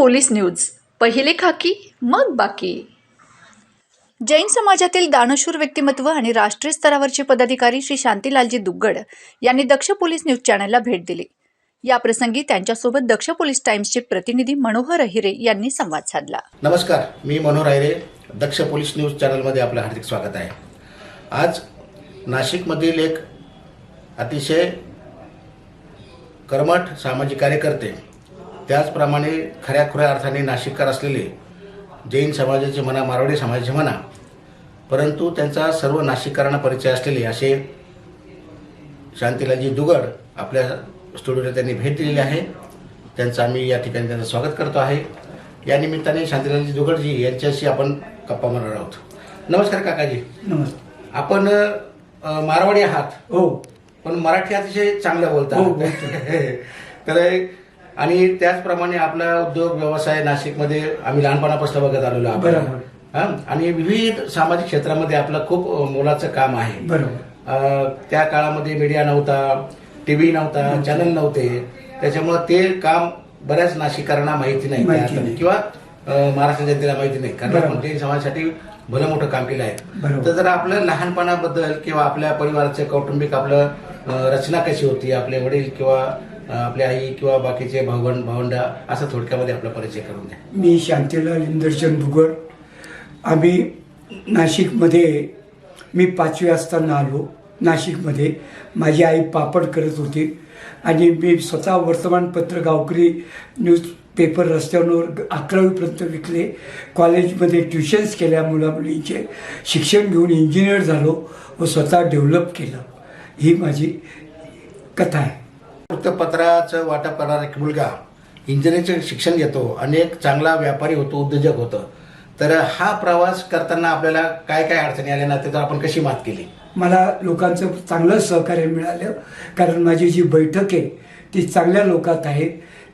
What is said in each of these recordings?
Police news. पहिले खाकी मग बाकी. जैन समाजातील दानशूर व्यक्तिमत्व आणि राष्ट्रीय स्तरावरचे पदाधिकारी श्री शांतीलालजी दुग्गड यांनी दक्ष पोलीस न्यूज चॅनलला भेट दिली. या प्रसंगी त्यांच्यासोबत दक्ष पोलीस टाइम्सचे प्रतिनिधी मनोहर अहिरे यांनी संवाद साधला. नमस्कार मी मनोहर अहिरे दक्ष पोलीस न्यूज चॅनलमध्ये आपलं हार्दिक स्वागत आहे. आज नाशिकमधील एक अतिशय कर्मठ सामाजिक कार्यकर्ते त्याचप्रमाणे खऱ्याखुऱ्या अर्थाने नाशिककर असलेले जैन समाजाचे म्हणा मारवाडी समाजाचे म्हणा परंतु त्यांचा सर्व नाशिककरांना परिचय असलेले असे शांतीलालजी दुगड आपल्या स्टुडिओला त्यांनी भेट दिलेली आहे. त्यांचं आम्ही या ठिकाणी त्यांचं स्वागत करतो आहे. या निमित्ताने शांतीलालजी दुगडजी यांच्याशी आपण गप्पा मारणार आहोत. नमस्कार काकाजी. नमस्कार. आपण मारवाडी आहात. हो. पण मराठी अतिशय चांगलं बोलता. हो, तर आणि त्याचप्रमाणे आपला उद्योग व्यवसाय नाशिकमध्ये आम्ही लहानपणापासून बघत आलेलो आहोत. हा? आणि विविध सामाजिक क्षेत्रामध्ये आपलं खूप मोलाचं काम आहे. त्या काळामध्ये मीडिया नव्हता टीव्ही नव्हता चॅनल नव्हते. त्याच्यामुळं ते काम बऱ्याच नाशिकांना माहिती नाही. किंवा महाराष्ट्र जनतेला माहिती नाही. कारण जैन समाजासाठी भलं मोठं काम केलं आहे. तर जरा आपलं लहानपणाबद्दल किंवा आपल्या परिवाराचं कौटुंबिक आपलं रचना कशी होती आपले वडील किंवा आपली आई किंवा बाकीचे भावंड भावंडा असं थोडक्यामध्ये आपला परिचय करून द्या. मी शांतीलाल इंदरचंद भुगड आम्ही नाशिकमध्ये मी पाचवी असताना आलो. नाशिकमध्ये माझी आई पापड करत होती. आणि मी स्वतः वर्तमानपत्र गावकरी न्यूज पेपर रस्त्यावर अकरावीपर्यंत विकले. कॉलेजमध्ये ट्युशन्स केल्या मुलामुलींचे. शिक्षण घेऊन इंजिनियर झालो व स्वतः डेव्हलप केलं. ही माझी कथा आहे. वृत्तपत्राचं वाटप करणारा एक मुलगा इंजिनिअरिंगचं शिक्षण घेतो आणि एक चांगला व्यापारी होतो उद्योजक होतो. तर हा प्रवास करताना आपल्याला काय काय अडचणी आल्या ना त्याच्यावर आपण कशी मात केली? मला लोकांचं चांगलं सहकार्य मिळालं. कारण माझी जी बैठक आहे ती चांगल्या लोकात आहे.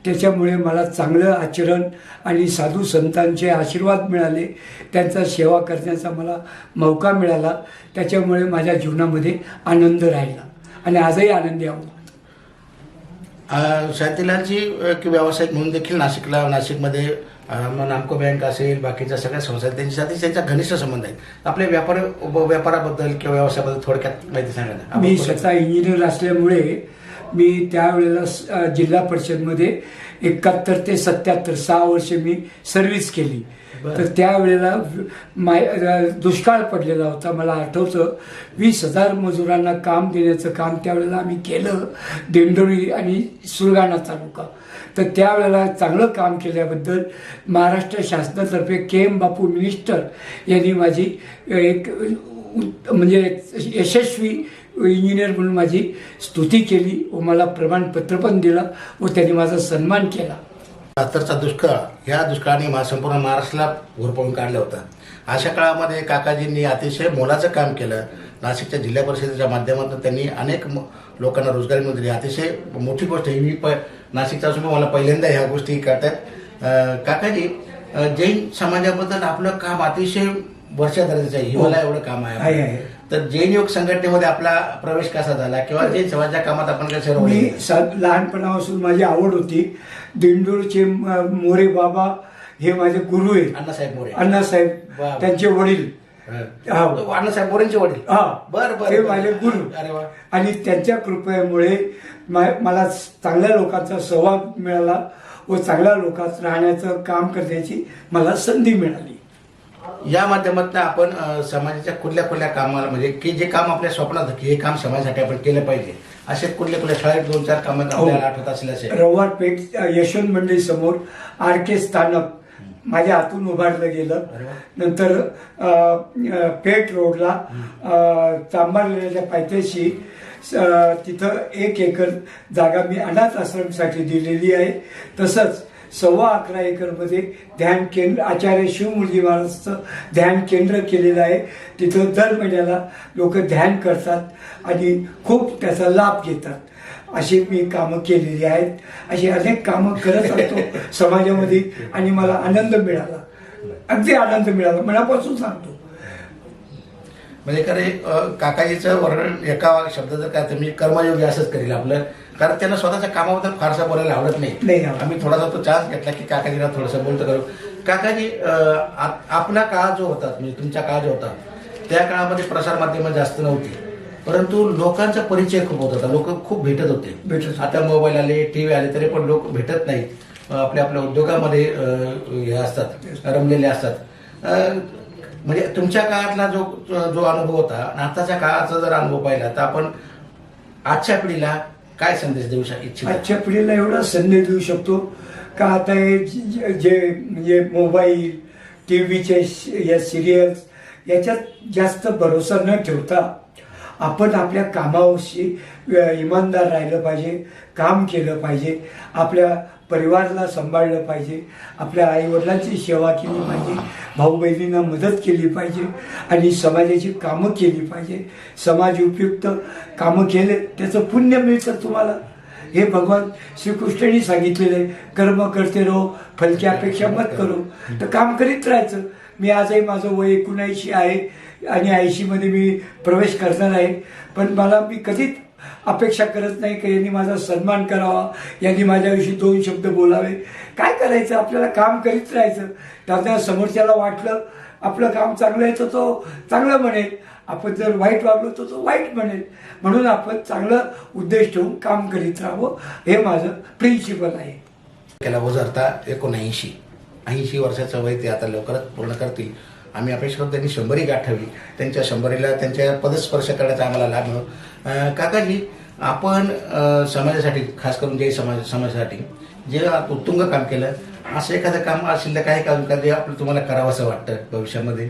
त्याच्यामुळे मला चांगलं आचरण आणि साधू संतांचे आशीर्वाद मिळाले. त्यांचा सेवा करण्याचा मला मौका मिळाला. त्याच्यामुळे माझ्या जीवनामध्ये आनंद राहिला. आणि आजही आनंदी आहोत. शांतीलालजी एक व्यावसायिक म्हणून देखील नाशिकला नाशिकमध्ये नामको बँक असेल बाकीच्या सगळ्या संस्था त्यांच्यासाठी त्यांचा घनिष्ठ संबंध आहेत. आपल्या व्यापार व्यापाराबद्दल किंवा व्यवसायाबद्दल थोडक्यात माहिती सांगा मी स्वतः इंजिनियर असल्यामुळे मी त्यावेळेला जिल्हा परिषदमध्ये एकाहत्तर ते सत्याहत्तर सहा वर्ष मी सर्व्हिस केली. तर त्यावेळेला माय दुष्काळ पडलेला होता. मला आठवतं वीस हजार मजुरांना काम देण्याचं काम त्यावेळेला आम्ही केलं. दिंडोरी आणि सुरगाणा तालुका. तर त्यावेळेला चांगलं काम केल्याबद्दल महाराष्ट्र शासनातर्फे के एम बापू मिनिस्टर यांनी माझी एक म्हणजे यशस्वी इंजिनियर म्हणून माझी स्तुती केली व मला प्रमाणपत्र पण दिलं व त्यांनी माझा सन्मान केला. बहात्तरचा दुष्काळ ह्या दुष्काळाने मा- संपूर्ण महाराष्ट्राला घोरपळून काढलं होतं. अशा काळामध्ये काकाजींनी अतिशय मोलाचं काम केलं. नाशिकच्या जिल्हा परिषदेच्या माध्यमातून त्यांनी अनेक लोकांना रोजगार मिळवून दिली. अतिशय मोठी गोष्ट आहे मी प नाशिकचा असून मला पहिल्यांदा ह्या गोष्टी कळतात. अं, काकाजी जैन समाजाबद्दल आपलं काम अतिशय वर्षा दर्जाचं आहे हिमालय एवढं काम आहे. तर जैन योग संघटनेमध्ये आपला प्रवेश कसा झाला किंवा जैन समाजाच्या कामात आपण कसे मी सा- लहानपणापासून माझी आवड होती. दिंडोरचे म- मोरे बाबा हे माझे गुरु आहेत. अण्णासाहेब मोरे. अण्णासाहेब वा. त्यांचे वडील. हा. तो अण्णासाहेब मोरेंचे वडील? हा. बर बर ते बर. माझे गुरु. अरे वा. आणि त्यांच्या कृपेमुळे मा- मला चांगल्या लोकांचा सहभाग मिळाला व चांगल्या लोकात राहण्याचं काम करण्याची मला संधी मिळाली. या माध्यमातून आपण समाजाच्या कुठल्या कुठल्या कामाला म्हणजे की जे काम आपल्या स्वप्नात की हे काम समाजासाठी आपण केलं पाहिजे असे कुठल्या कुठल्या शाळेत दोन चार काम आपल्याला आठवत असले असेल रविवार पेठ यशवंत मंडई समोर आर के स्थानक माझ्या हातून उभारलं गेलं. नंतर पेठ रोडला अ, चांभारलेल्या पायथ्याशी तिथं एक एकर जागा मी अनाथ आश्रमसाठी दिलेली आहे. तसंच सव्वा अकरा एकरमध्ये ध्यान केंद्र आचार्य शिवमूर्ती महाराजचं ध्यान केंद्र केलेलं आहे. तिथं दर महिन्याला लोक ध्यान करतात आणि खूप त्याचा लाभ घेतात. अशी मी कामं केलेली आहेत. अशी अनेक कामं करत असतो समाजामध्ये आणि मला आनंद मिळाला. अगदी आनंद मिळाला. मनापासून सांगतो. म्हणजे खरे काकाजीचं वर्णन एका शब्दाचं काय तर मी कर्मयोगी असंच करेल आपलं. कारण त्यांना स्वतःच्या कामाबद्दल फारसा बोलायला आवडत नाही. आम्ही थोडासा तो चान्स घेतला की काकाजीला थोडंसं बोलतो करू. काकाजी आपला काळ जो होता म्हणजे तुमचा काळ जो होता त्या काळामध्ये प्रसार माध्यमं जास्त नव्हती. परंतु लोकांचा परिचय खूप होत होता. लोक खूप भेटत होते. भेटत. आता मोबाईल आले टीव्ही आले तरी पण लोक भेटत नाहीत. आपल्या आपल्या उद्योगामध्ये हे असतात रमलेले असतात. म्हणजे तुमच्या काळातला जो जो अनुभव होता आणि आताच्या काळाचा जर अनुभव पाहिला तर आपण आजच्या पिढीला काय संदेश देऊ शक- आजच्या पिढीला एवढा संदेश देऊ शकतो. का आता हे जे जे म्हणजे मोबाईल टी व्हीचे या सिरियल्स याच्यात जास्त भरोसा न ठेवता आपण आपल्या कामाविषयी इमानदार राहिलं पाहिजे काम केलं पाहिजे. आपल्या परिवाराला सांभाळलं पाहिजे. आपल्या आईवडिलांची सेवा केली पाहिजे. भाऊ बहिणींना मदत केली पाहिजे. आणि समाजाची कामं केली पाहिजे. समाज उपयुक्त कामं केले त्याचं पुण्य मिळतं तुम्हाला. हे भगवान श्रीकृष्णांनी सांगितलेलं आहे. कर्म करते रहो फलकी अपेक्षा मत करो. तर काम करीत राहायचं. मी आजही माझं वय एकोणऐंशी आहे. आणि ऐंशीमध्ये मी प्रवेश करणार आहे. पण मला मी कधीच अपेक्षा करत नाही की यांनी माझा सन्मान करावा? यांनी माझ्याविषयी दोन शब्द बोलावे. काय करायचं? आपल्याला काम करीत राहायचं. त्यातल्या समोरच्याला वाटलं आपलं काम चांगलं आहे तर तो चांगलं म्हणेल. आपण जर वाईट वागलो तर तो वाईट म्हणेल. म्हणून आपण चांगलं उद्देश ठेवून काम करीत राहावं. हे माझं प्रिन्सिपल आहे. त्याला उजरता एकोणऐंशी. ऐंशी वर्षाचं वय ते आता लवकरच पूर्ण करतील. आम्ही अपेक्षा करतो त्यांनी शंभरी गाठावी त्यांच्या शंभरीला त्यांच्या पदस्पर्श करण्याचा आम्हाला लाभ मिळो काकाजी आपण समाजासाठी खास करून जय समाज समाजासाठी जे उत्तुंग काम केलं असं एखादं काम असेल तर काय काम का जे आपलं तुम्हाला करावं असं वाटतं भविष्यामध्ये?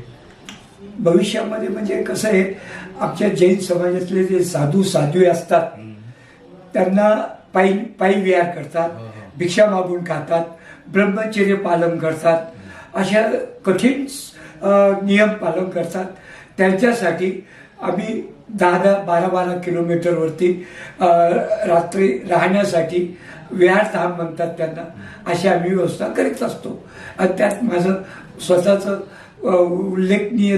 भविष्यामध्ये म्हणजे कसं आहे आमच्या जैन समाजातले जे साधू साधू असतात त्यांना पायी पायी विहार करतात भिक्षा मागून खातात ब्रह्मचर्य पालन करतात अशा कठीण नियम पालन करतात. त्यांच्यासाठी आम्ही दहा दहा बारा बारा किलोमीटरवरती रात्री राहण्यासाठी विहारधाम म्हणतात त्यांना. अशी आम्ही व्यवस्था करीत असतो. आणि त्यात माझं स्वतःचं उल्लेखनीय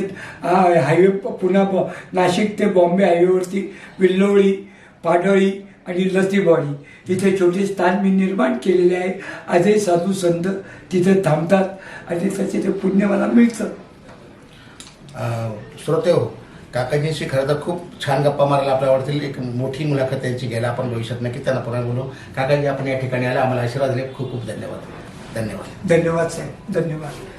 हायवे प- पुन्हा नाशिक ते बॉम्बे हायवेवरती विल्लोळी पाडळी आणि लतीवाडी तिथे छोटे स्थान मी निर्माण केलेले आहे. आजही साधू संत तिथे थांबतात. आणि त्याचे ते पुण्य मला मिळतं. श्रोते हो काकाजींशी खरं तर खूप छान गप्पा मारायला आपल्याला आवडतील एक मोठी मुलाखत त्यांची घ्यायला आपण भविष्यात नक्की त्यांना पुन्हा बोलू. काकाजी आपण या ठिकाणी आला. आम्हाला आशीर्वाद दिले. खूप खूप धन्यवाद. धन्यवाद. धन्यवाद साहेब. धन्यवाद.